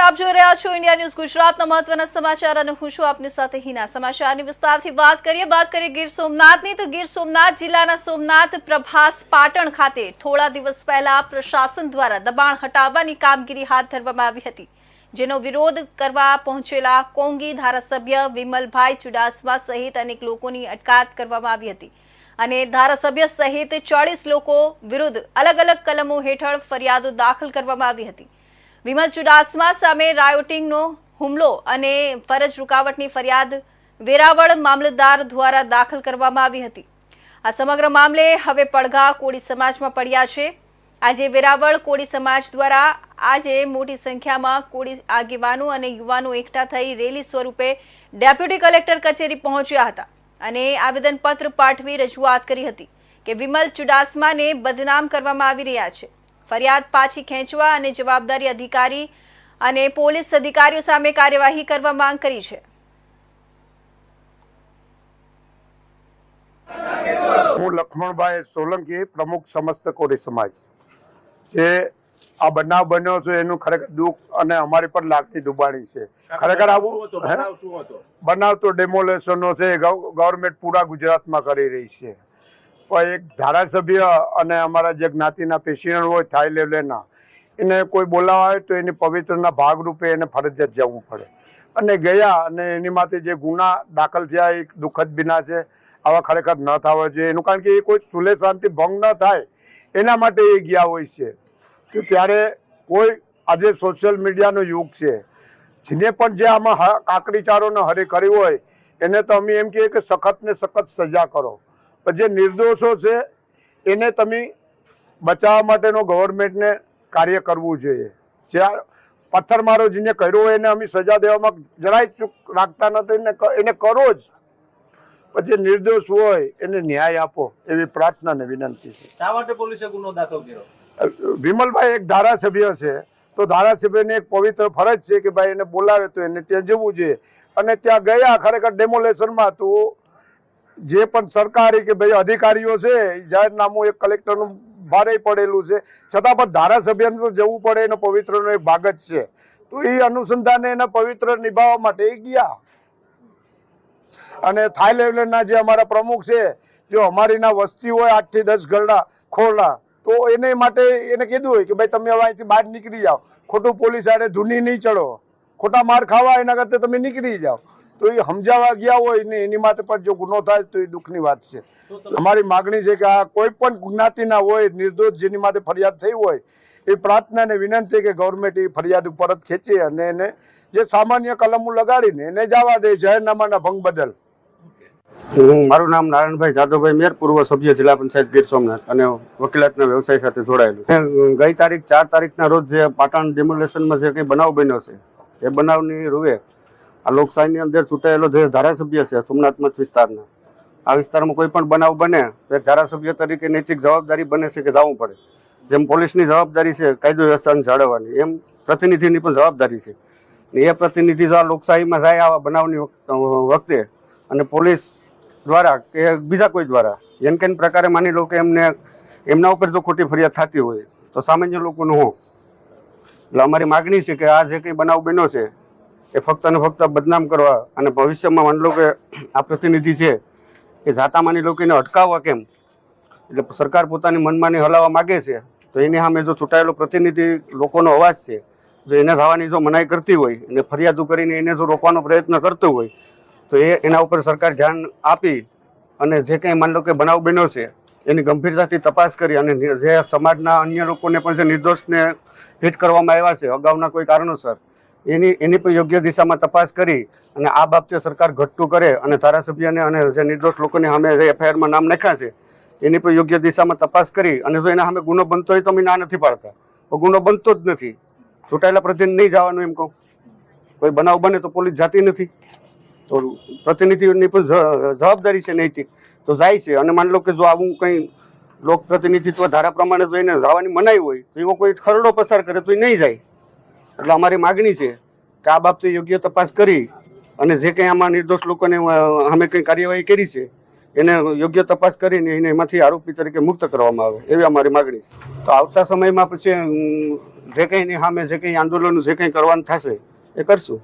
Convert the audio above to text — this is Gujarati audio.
આપ જોઈ રહ્યા છો ઇન્ડિયા ન્યૂઝ ગુજરાતના મહત્વના સમાચાર અને હું છું આપની સાથે હિના. સમાચારની વિસ્તારથી વાત કરીએ વાત કરીએ ગીર સોમનાથની. તો ગીર સોમનાથ જિલ્લાના સોમનાથ પ્રભાસ પાટણ ખાતે થોડા દિવસ પહેલા પ્રશાસન દ્વારા દબાણ હટાવવાની કામગીરી હાથ ધરવામાં આવી હતી, જેનો વિરોધ કરવા પહોંચેલા કોંગી ધારાસભ્ય વિમલભાઈ ચુડાસમા સહિત અનેક લોકોની અટકાયત કરવામાં આવી હતી અને ધારાસભ્ય સહિત ચાળીસ લોકો વિરુદ્ધ અલગ અલગ કલમો હેઠળ ફરિયાદો દાખલ કરવામાં આવી હતી. વિમલ ચુડાસમા સામે રાયોટિંગનો હુમલો અને ફરજ રૂકાવટની ફરિયાદ વેરાવળ મામલતદાર દ્વારા દાખલ કરવામાં આવી હતી. આ સમગ્ર મામલે હવે પડઘા કોળી સમાજમાં પડ્યા છે. આજે વેરાવળ કોળી સમાજ દ્વારા આજે મોટી સંખ્યામાં કોળી આગેવાનો અને યુવાનો એકઠા થઈ રેલી સ્વરૂપે ડેપ્યુટી કલેક્ટર કચેરી પહોંચ્યા હતા અને આવેદનપત્ર પાઠવી રજૂઆત કરી હતી કે વિમલ ચુડાસમાને બદનામ કરવામાં આવી રહ્યા છે. ફરિયાદ પાછી ખેંચવા અને જવાબદારી અધિકારી અને પોલીસ અધિકારીઓ સામે કાર્યવાહી કરવા માંગ કરી છે. હું લક્ષ્મણભાઈ સોલંકી પ્રમુખ સમસ્ત કોરી સમાજ. જે આ બનાવ બન્યો છે એનું ખરેખર દુઃખ અને અમારી પર લાગણી દુબાણી છે. ખરેખર આવું બનાવ તો ડેમોલેશનનો છે ગવર્મેન્ટ પૂરા ગુજરાતમાં કરી રહી છે. પણ એક ધારાસભ્ય અને અમારા જે જ્ઞાતિના પેશિયન્ટ હોય થાય લેવલેના એને કોઈ બોલાવા આવે તો એની પવિત્રના ભાગરૂપે એને ફરજિયાત જવું પડે. અને ગયા અને એની માટે જે ગુના દાખલ થયા એ દુઃખદ બિના છે, આવા ખરેખર ન થવા જોઈએ. એનું કારણ કે એ કોઈ સુલે શાંતિ ભંગ ન થાય, એના માટે એ ગયા હોય છે. તો ત્યારે કોઈ આજે સોશિયલ મીડિયાનો યુગ છે, જેને પણ જે આમાં કાકડીચારોને હરી કરી હોય, એને તો અમે એમ કહીએ કે સખત ને સખત સજા કરો. પણ જે નિર્દોષો છે એને તમે બચાવવા માટેનો ગવર્મેન્ટને કાર્ય કરવું જોઈએ. જ્યાં પથ્થરમારો જેને કર્યો એને અમે સજા દેવામાં જરાય ચૂક રાખતા નથી ને એને કરો જ. પણ જે નિર્દોષ હોય એને ન્યાય આપો એવી પ્રાર્થના ને વિનંતી છે. શા માટે પોલીસે ગુનો દાખલ કર્યો? વિમલભાઈ એક ધારાસભ્ય છે તો ધારાસભ્યની એક પવિત્ર ફરજ છે કે ભાઈ એને બોલાવે તો એને ત્યાં જવું જોઈએ. અને ત્યાં ગયા ખરેખર ડેમોલેશનમાં તો જે પણ સરકારી કે ભાઈ અધિકારીઓ છે જાહેરનામું એક કલેક્ટરનું ભારે પડેલું છે. છતાં પણ ધારાસભ્યને તો જવું પડે, એનો પવિત્રનો એક ભાગ જ છે. તો એ અનુસંધાને એના પવિત્ર નિભાવવા માટે ગયા. અને થાઈલેન્ડના જે અમારા પ્રમુખ છે, જો અમારીના વસ્તી હોય આઠથી દસ ઘરડા, ખોરડા, તો એને માટે એને કીધું હોય કે ભાઈ તમે હવે અહીંથી બહાર નીકળી જાઓ. ખોટું પોલીસ આડે ધૂની નહીં ચડો. ખોટા માર ખાવા એના કરતા તમે નીકળી જાઓ. તો એ સમજાવવા ગયા હોય ને એની માટે પણ જો ગુનો થાય તો એ દુઃખની વાત છે. અમારી માગણી છે કે આ કોઈ પણ જ્ઞાતિના હોય નિર્દોષ જેની માટે ફરિયાદ થઈ હોય એ પ્રાર્થના ને વિનંતી કે ગવર્મેન્ટ એ ફરિયાદ પરત ખેંચે અને એને જે સામાન્ય કલમો લગાડીને એને જવા દે જાહેરનામાના ભંગ બદલ. હું મારું નામ નારાયણભાઈ જાદવભાઈ મેર પૂર્વ સભ્ય જિલ્લા પંચાયત ગીર સોમનાથ અને વકીલાતના વ્યવસાય સાથે જોડાયેલું ગઈ તારીખ ચાર તારીખના રોજ જે પાટણ ડેમોલેશનમાં જે કંઈ બનાવ બન્યો છે એ બનાવની રૂએ આ લોકશાહીની અંદર ચૂંટાયેલો જે ધારાસભ્ય છે, સોમનાથ વિસ્તારના, આ વિસ્તારમાં કોઈ પણ બનાવ બને તો ધારાસભ્ય તરીકે નૈતિક જવાબદારી બને છે કે જવું પડે. જેમ પોલીસની જવાબદારી છે, કાયદો વ્યવસ્થાને જાળવવાની, એમ પ્રતિનિધિની પણ જવાબદારી છે. ને એ પ્રતિનિધિ જો આ લોકશાહીમાં જાય આવા બનાવની વખતે અને પોલીસ દ્વારા કે બીજા કોઈ દ્વારા એમ કેન પ્રકારે માની લો કે એમને, એમના ઉપર જો ખોટી ફરિયાદ થતી હોય, તો સામાન્ય લોકોનું હો. એટલે અમારી માગણી છે કે આ જે કંઈ બનાવ બન્યો છે એ ફક્ત ને ફક્ત બદનામ કરવા અને ભવિષ્યમાં માની લો કે આ પ્રતિનિધિ છે, એ જાતા માની લો કે એને અટકાવવા કેમ? એટલે સરકાર પોતાની મનમાની હલાવવા માગે છે, તો એની સામે જો ચૂંટાયેલો પ્રતિનિધિ લોકોનો અવાજ છે, જો એને થવાની જો મનાઈ કરતી હોય અને ફરિયાદો કરીને એને જો રોકવાનો પ્રયત્ન કરતો હોય, તો એ એના ઉપર સરકાર ધ્યાન આપી અને જે કંઈ માની લો કે બનાવ બન્યો છે, એની ગંભીરતાથી તપાસ કરી અને જે સમાજના અન્ય લોકોને પણ જે નિર્દોષને હિટ કરવામાં આવ્યા છે, અગાઉના કોઈ કારણોસર એની એની પણ યોગ્ય દિશામાં તપાસ કરી અને આ બાબતે સરકાર ઘટતું કરે અને ધારાસભ્યને અને જે નિર્દોષ લોકોને સામે જે એફઆઈઆરમાં નામ નાખ્યા છે, એની પણ યોગ્ય દિશામાં તપાસ કરી અને જો એના સામે ગુનો બનતો હોય તો અમે ના નથી પાડતા. ગુનો બનતો જ નથી. ચૂંટાયેલા પ્રતિનિધિ નહીં જવાનું એમ કહું. કોઈ બનાવ બને તો પોલીસ જાતી નથી. તો પ્રતિનિધિઓની પણ જવાબદારી છે નૈતિક. તો જાય છે. અને માની લો કે જો આવું કંઈ લોક પ્રતિનિધિત્વ ધારા પ્રમાણે જો એને જવાની મનાઈ હોય, તો એવો કોઈ ખરડો પસાર કરે તો એ નહીં જાય. એટલે અમારી માગણી છે કે આ બાબતે યોગ્ય તપાસ કરી અને જે કંઈ આમાં નિર્દોષ લોકોને અમે કંઈ કાર્યવાહી કરી છે, એને યોગ્ય તપાસ કરીને એને એમાંથી આરોપી તરીકે મુક્ત કરવામાં આવે, એવી અમારી માગણી તો આવતા સમયમાં પછી જે કંઈ એની સામે જે કંઈ આંદોલન, જે કંઈ કરવાનું થશે, એ કરશું.